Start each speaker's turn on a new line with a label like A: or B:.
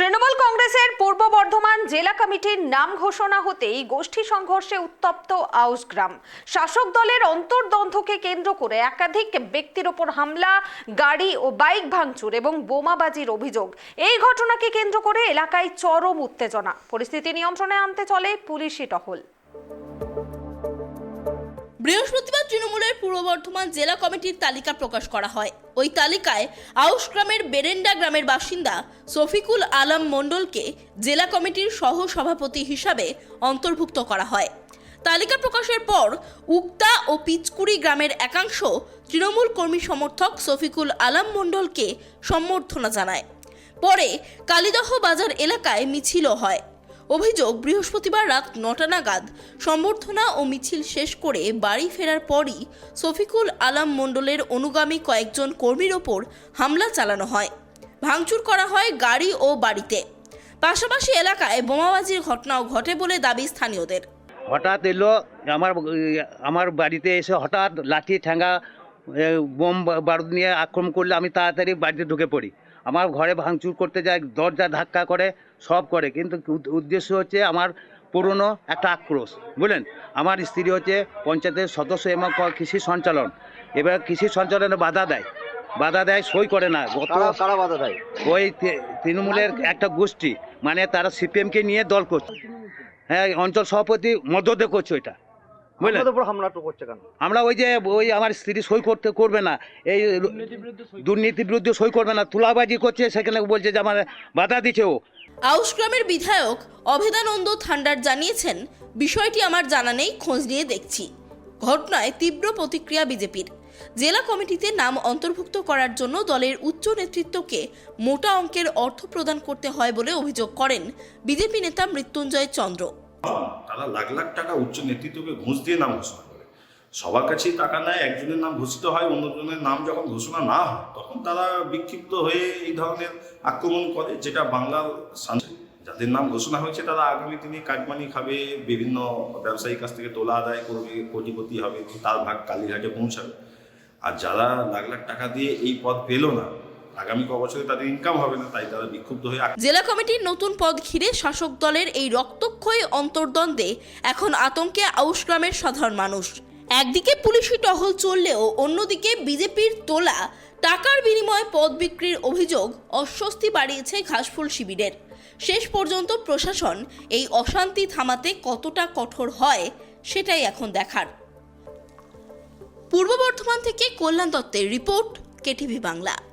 A: তৃণমূল কংগ্রেসের পূর্ব বর্ধমান জেলা কমিটির নাম ঘোষণা হতেই গোষ্ঠী সংঘর্ষে উত্তপ্ত আউসগ্রাম শাসক দলের অন্তর্দ্বন্দ্বকে কেন্দ্র করে একাধিক ব্যক্তির ওপর হামলা, গাড়ি ও বাইক ভাঙচুর এবং বোমাবাজির অভিযোগ। এই ঘটনাকে কেন্দ্র করে এলাকায় চরম উত্তেজনা। পরিস্থিতি নিয়ন্ত্রণে আনতে চলে পুলিশি টহল।
B: বৃহস্পতিবার তৃণমূলের পূর্ব বর্ধমান জেলা কমিটির তালিকা প্রকাশ করা হয়। ওই তালিকায় আউশ গ্রামের বেরেন্ডা গ্রামের বাসিন্দা শফিকুল আলম মণ্ডলকে জেলা কমিটির সহ সভাপতি হিসাবে অন্তর্ভুক্ত করা হয়। তালিকা প্রকাশের পর উক্তা ও পিচকুড়ি গ্রামের একাংশ তৃণমূল কর্মী সমর্থক শফিকুল আলম মণ্ডলকে সম্বর্ধনা জানায়। পরে কালিদহ বাজার এলাকায় মিছিলও হয়। অভিযোগ বৃহস্পতিবার রাত নটা নাগাদ সম্বর্ধনা ও মিছিল শেষ করে বাড়ি ফেরার পরই শফিকুল আলম মণ্ডলের অনুগামী কয়েকজন কর্মীর ওপর হামলা চালানো হয়। ভাঙচুর করা হয় গাড়ি ও বাড়িতে। পাশাপাশি এলাকায় বোমাবাজির ঘটনাও ঘটে বলে দাবি স্থানীয়দের।
C: হঠাৎ এলো আমার আমার বাড়িতে এসে হঠাৎ লাঠি ঠ্যাঙ্গা এ, বোম বারুদ নিয়ে আক্রমণ করলে আমি তাড়াতাড়ি বাড়িতে ঢুকে পড়ি। আমার ঘরে ভাঙচুর করতে যায় দরজা ধাক্কা করে সব করে। কিন্তু উদ্দেশ্য হচ্ছে আমার পুরনো একটা আক্রোশ বুঝলেন? আমার স্ত্রী হচ্ছে পঞ্চায়েতের সদস্য এবং কৃষি সঞ্চালন। এবার কৃষি সঞ্চালনে বাধা দেয়। বাধা দেয় সই করে না। গত
D: কারা বাধা দেয়?
C: ওই তৃণমূলের একটা গোষ্ঠী মানে তারা সিপিএমকে নিয়ে দল করছে। হ্যাঁ অঞ্চল সভাপতি মদতে করছে ওইটা। বুঝলেন
D: উপর হামলা করছে কেন?
C: আমরা ওই যে ওই আমার স্ত্রী সই করতে করবে না। এই দুর্নীতির বিরুদ্ধে সই করবে না। তুলাবাজি করছে সেখানে বলছে যে আমার বাধা দিচ্ছে ও।
B: আউশ গ্রামের বিধায়ক অভেদানন্দ থান্ডার জানিয়েছেন বিষয়টি আমার জানা নেই খোঁজ নিয়ে দেখছি। ঘটনায় তীব্র প্রতিক্রিয়া বিজেপির। জেলা কমিটিতে নাম অন্তর্ভুক্ত করার জন্য দলের উচ্চ নেতৃত্বকে মোটা অঙ্কের অর্থ প্রদান করতে হয় বলে অভিযোগ করেন বিজেপি নেতা মৃত্যুঞ্জয় চন্দ্র।
E: তারা লাখ লাখ টাকা উচ্চ নেতৃত্বকে ঘুষ দিয়ে নাম ঘোষণা করে। সবার কাছেই টাকা নেয়, একজনের নাম ঘোষিত হয়, অন্যজনের নাম যখন ঘোষণা না হয়, তখন তারা বিক্ষিপ্ত হয়ে এই ধরনের আক্রমণ করে, যেটা বাংলার যাদের নাম ঘোষণা হয়েছে, তারা আগামী দিনে কাটমানি খাবে, বিভিন্ন ব্যবসায়ীর কাছ থেকে তোলা আদায় করবে, কোটিপতি হবে, তার ভাগ কালীঘাটে পৌঁছাবে। আর যারা লাখ লাখ টাকা দিয়ে এই পদ পেল না আগামী ক তাদের ইনকাম হবে না, তাই তারা বিক্ষুব্ধ হয়ে
B: জেলা কমিটির নতুন পদ ঘিরে শাসক দলের এই রক্তক্ষয়ী অন্তর্দ্বন্দ্বে এখন আতঙ্কে আউশ গ্রামের সাধারণ মানুষ। একদিকে পুলিশি টহল চললেও অন্যদিকে বিজেপির তোলা টাকার বিনিময়ে পদ বিক্রির অভিযোগ অস্বস্তি বাড়িয়েছে ঘাসফুল শিবিরের। শেষ পর্যন্ত প্রশাসন এই অশান্তি থামাতে কতটা কঠোর হয় সেটাই এখন দেখার। পূর্ব বর্ধমান থেকে কল্যাণ দত্তের রিপোর্ট, কেটিভি বাংলা।